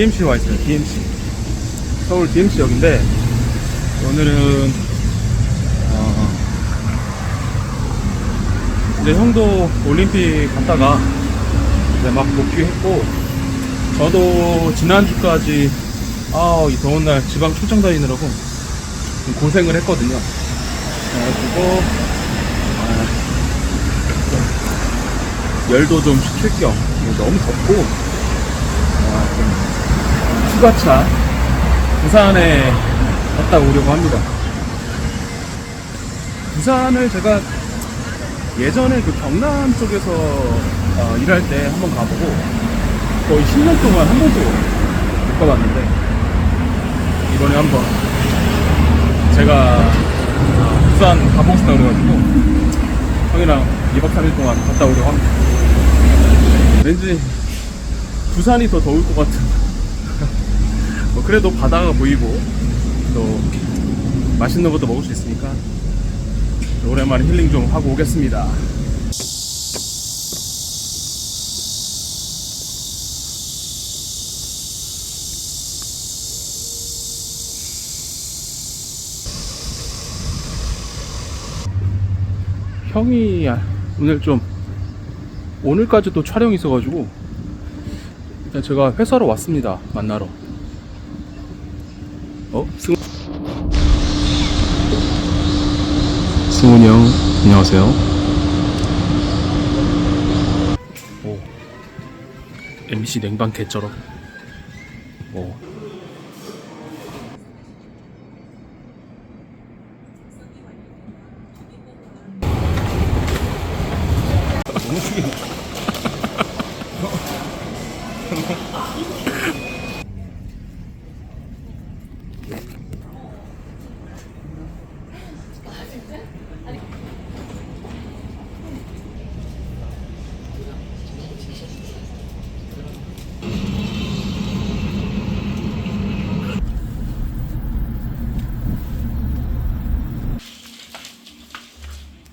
DMC에 와 있어요 DMC 서울 DMC역인데 오늘은 어, 이제 형도 올림픽 갔다가 이제 막 복귀했고 저도 지난주까지 아이 더운 날 지방 출장 다니느라고 좀 고생을 했거든요. 그래가지고 아, 열도 좀 식힐 겸 너무 덥고 아, 좀 휴가차 부산에 갔다 오려고 합니다. 부산을 제가 예전에 그 경남 쪽에서 어, 일할 때 한번 가보고 거의 10년 동안 한 번도 못 가봤는데 이번에 한번 제가 어, 부산 가보고 싶다 그래가지고 형이랑 2박 3일 동안 갔다 오려고 합니다. 왠지 부산이 더 더울 것 같은. 뭐 그래도 바다가 보이고 또 맛있는 것도 먹을 수 있으니까 오랜만에 힐링 좀 하고 오겠습니다. 형이 오늘 좀 오늘까지도 촬영이 있어가지고 일단 제가 회사로 왔습니다 만나러 어? 승... 승훈이 형 안녕하세요. 오. MC 냉방 개쩔어 오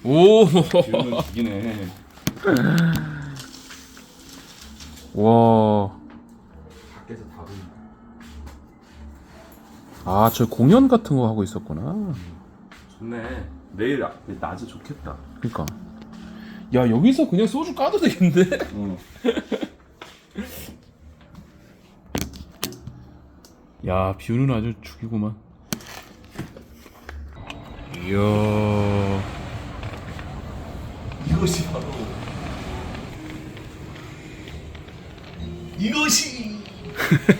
오 기운은 죽이네. 와. 밖에서 다 보인다. 아, 저 공연 같은 거 하고 있었구나. 좋네. 내일 나- 낮에 좋겠다. 그니까. 야, 여기서 그냥 소주 까도 되겠는데? 응. 야, 뷰는 아주 죽이구만. 이야. 이것이 바로 이것이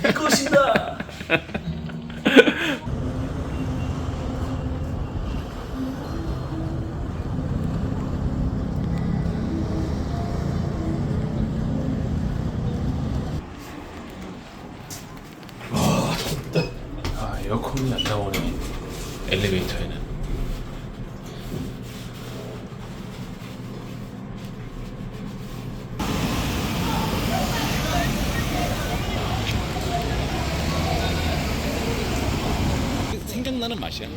이것이다. 아, 에어컨이 안 나오네. 엘리베이터에는 맛이야.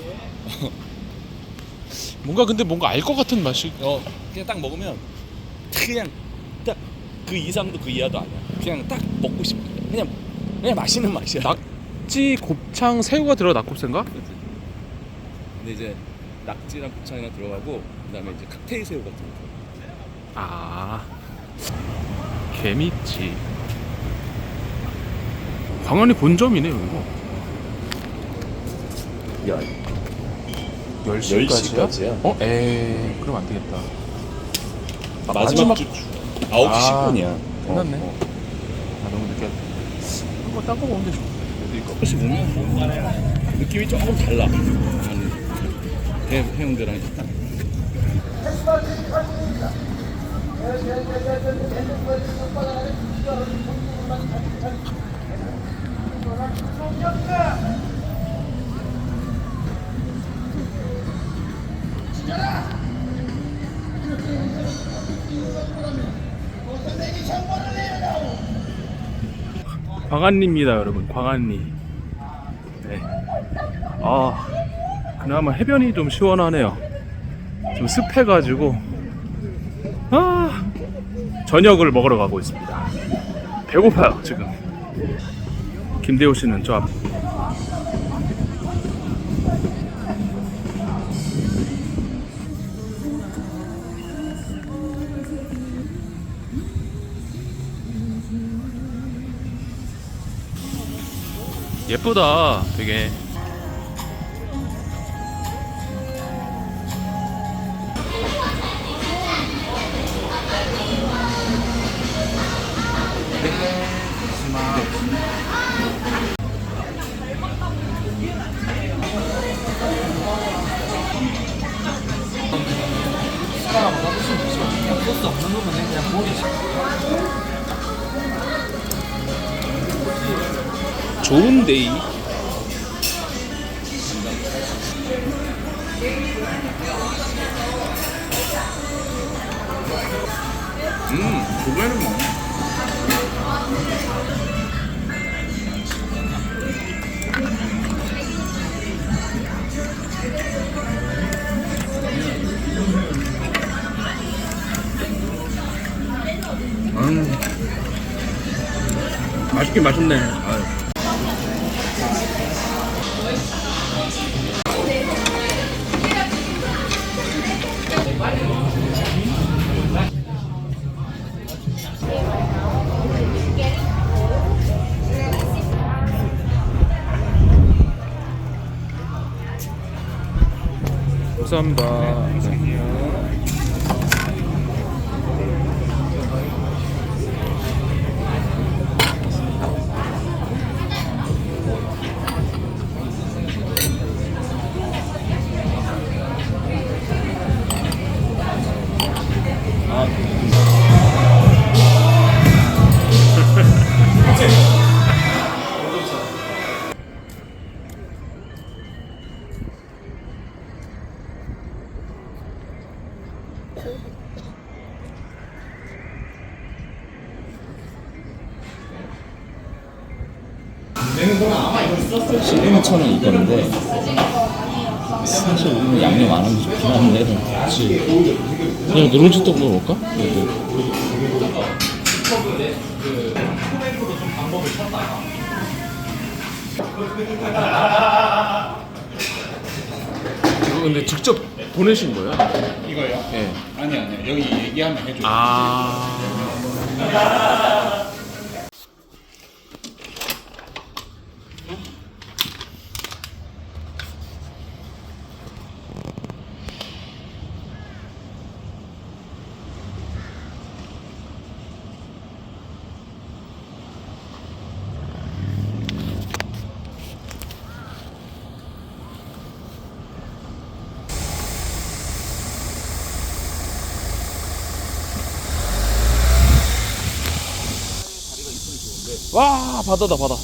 뭔가 근데 뭔가 알 것 같은 맛이. 어, 그냥 딱 먹으면 그냥 딱 그 이상도 그 이하도 아니야. 그냥 딱 먹고 싶어. 그냥 그냥 맛있는 맛이야. 낙지, 곱창, 새우가 들어 낙곱새인가? 그치? 근데 이제 낙지랑 곱창이랑 들어가고 그다음에 이제 칵테일 새우 같은 거. 아. 개미치. 광안리 본점이네요, 이거. 야, 10시까지야? 10시까지야? 어? 에이, 그럼 안 되겠다. 아, 마지막 주 9시 아. 10분이야. 끝났네. 아, 너무 늦게. 그거 딴거 먹으면 되죠. 혹시 보면 느낌이 조금 달라. 해, 해운대랑 딱. 광안리입니다, 여러분. 광안리. 네. 아, 그나마 해변이 좀 시원하네요. 좀 습해가지고. 아, 저녁을 먹으러 가고 있습니다. 배고파요 지금. 김대호 씨는 저 앞. 예쁘다. 되게 좋은 데이 음 그거는 뭐 음. 맛있긴 맛있네. 감사합니다. 시 누룽지 떡 먹을까? 이거 근데 직접 보내신 거예요? 이거요? 네. 아니 아니요 여기 얘기하면 해줘요 아. 와 바다다 바다.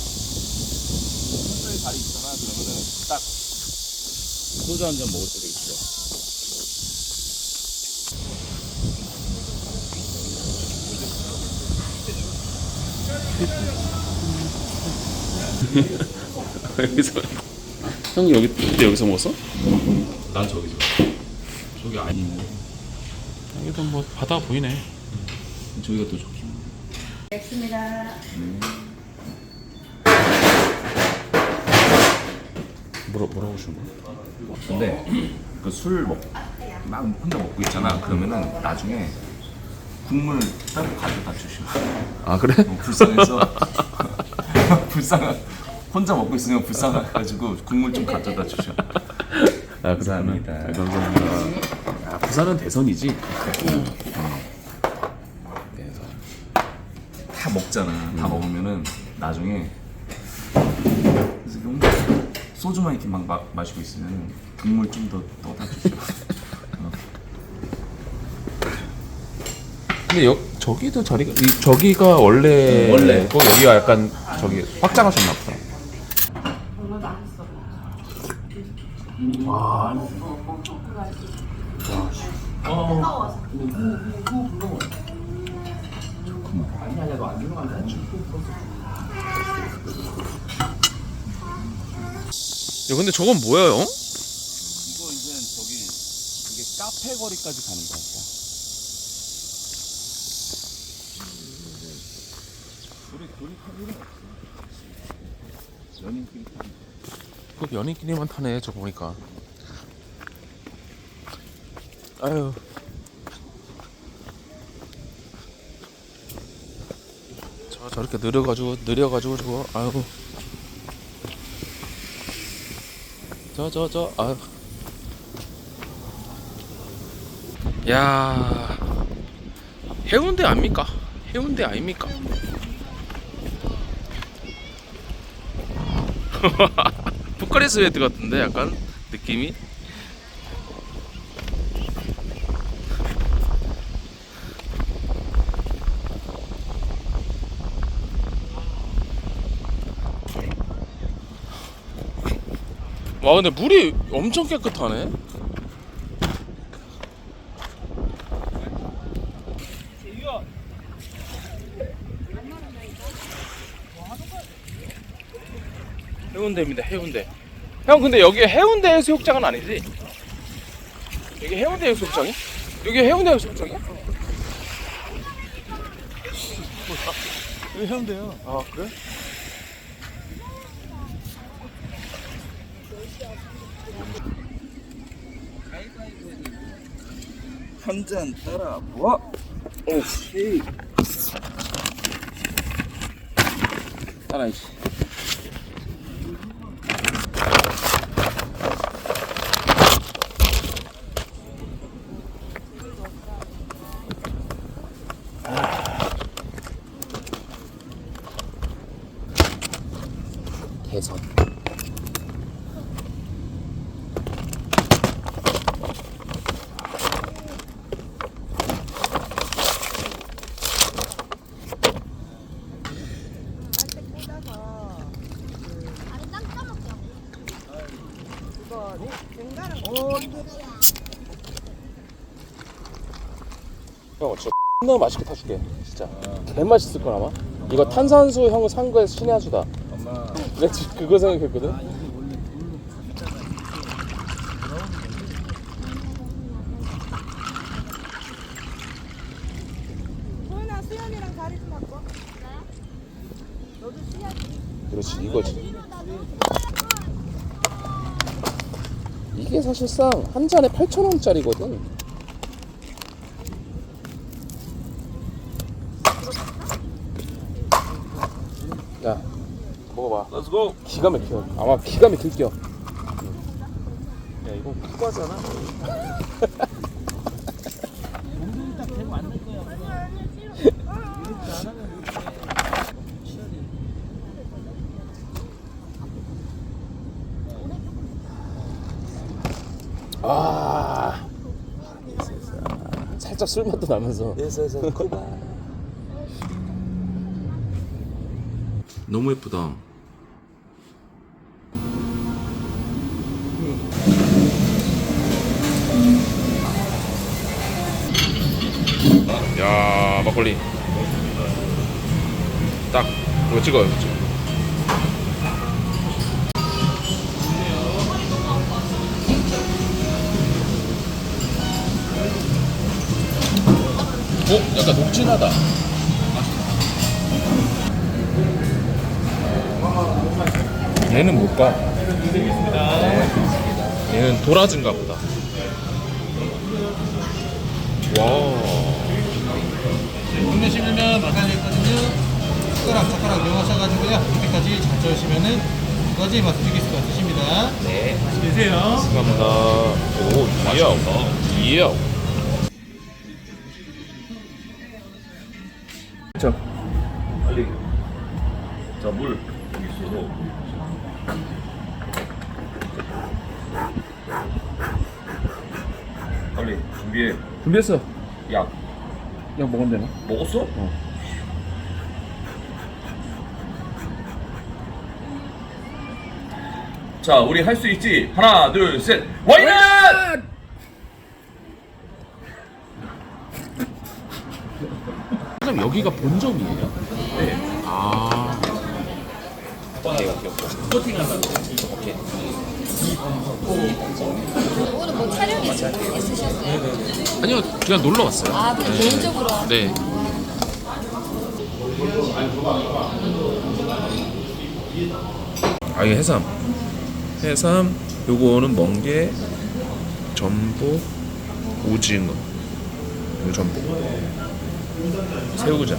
다리 있잖아 그러면은 딱 소주 한 잔 먹을 때 되게 좋아 여기서 형 여기 그때 여기서 먹었어? 난 저기서 저기 아니네 여기도 뭐 바다 보이네. 저기가 또 좋긴 됐습니다. 뭐라 뭐라고 주는 거야? 근데 그술 먹, 막 혼자 먹고 있잖아. 그러면은 나중에 국물 따로 가져다 주셔. 아 그래? 어, 불쌍해서 불쌍한 혼자 먹고 있으면 불쌍해가지고 국물 좀 가져다 주셔. 아 감사합니다. 네, 감사합니다. 아 부산은 대선이지. 다 먹잖아. 다 먹으면은 나중에 그래서 용 소주만 이렇게 막 마, 마시고 있으면 국물 좀 더 떠다 주셔. 근데 여, 저기도 자리가 이, 저기가 원래 원래. 고 여기가 약간 저기 확장하셨나 보다. 야 근데 저건 뭐야 형? 이거 이제 저기 이게 카페 거리까지 가는 거 같다 그 연인끼리만 타네 저거 보니까. 아유 저 저렇게 느려가지고 느려가지고 저거 아유 저저저 아유 야. 해운대 아닙니까? 해운대 아닙니까? 부카레스트 같은데 약간 느낌이 와 근데 물이 엄청 깨끗하네 해운대입니다 해운대 형 근데 여기 해운대 해수욕장은 아니지? 여기 해운대 해수욕장이? 여기 해운대 해수욕장이야? 여기 해운대요 아 그래? 한 잔 따라 와. 오케이. 따라 이씨 형 진짜 너무 맛있게 타줄게 진짜 개 맛있을 걸 아마 이거 탄산수 형 산 거에 신의 한 수다 엄마. 내가 지금 그거 생각했거든 소연아 수연이랑 자리 좀 바꿔. 너도 쉬야지. 그렇지 이거지 이게 사실상 한 잔에 8,000원짜리거든 야 먹어봐 Let's go. 기가 막혀 아마 기가 막힐 겨 야, 이거 푸바잖아. 아, 살짝 술 맛도 나면서. 너무 예쁘다. 야 막걸리 딱 이거 찍어요 이거 어. 어? 약간 녹진하다 얘는 뭘까? 얘는 도라지인가 보다 와 힘내시면 마사지 있거든요. 숟가락, 젓가락 이용하셔가지고요. 이렇게까지 잘 저으시면은 두 가지 맛을 즐길 수가 있으십니다. 네. 맛있게 드세요. 감사합니다. 오, 이야. 이야. 자, 빨리. 자, 물. 여기 있어서. 빨리 준비해. 준비했어. 약. 약 먹으면 되나? 먹었어? 자, 우리 할 수 있지? 하나, 둘, 셋. 와이낫! 그럼 여기가 본점이에요? 네. 아. 오늘 뭐 촬영이 있- 있으셨어요? 아니요, 그냥 놀러 왔어요. 아, 그냥 개인적으로 네. 아 이게 해삼 해삼 요거는 멍게 전복 오징어 이거 전복 새우장.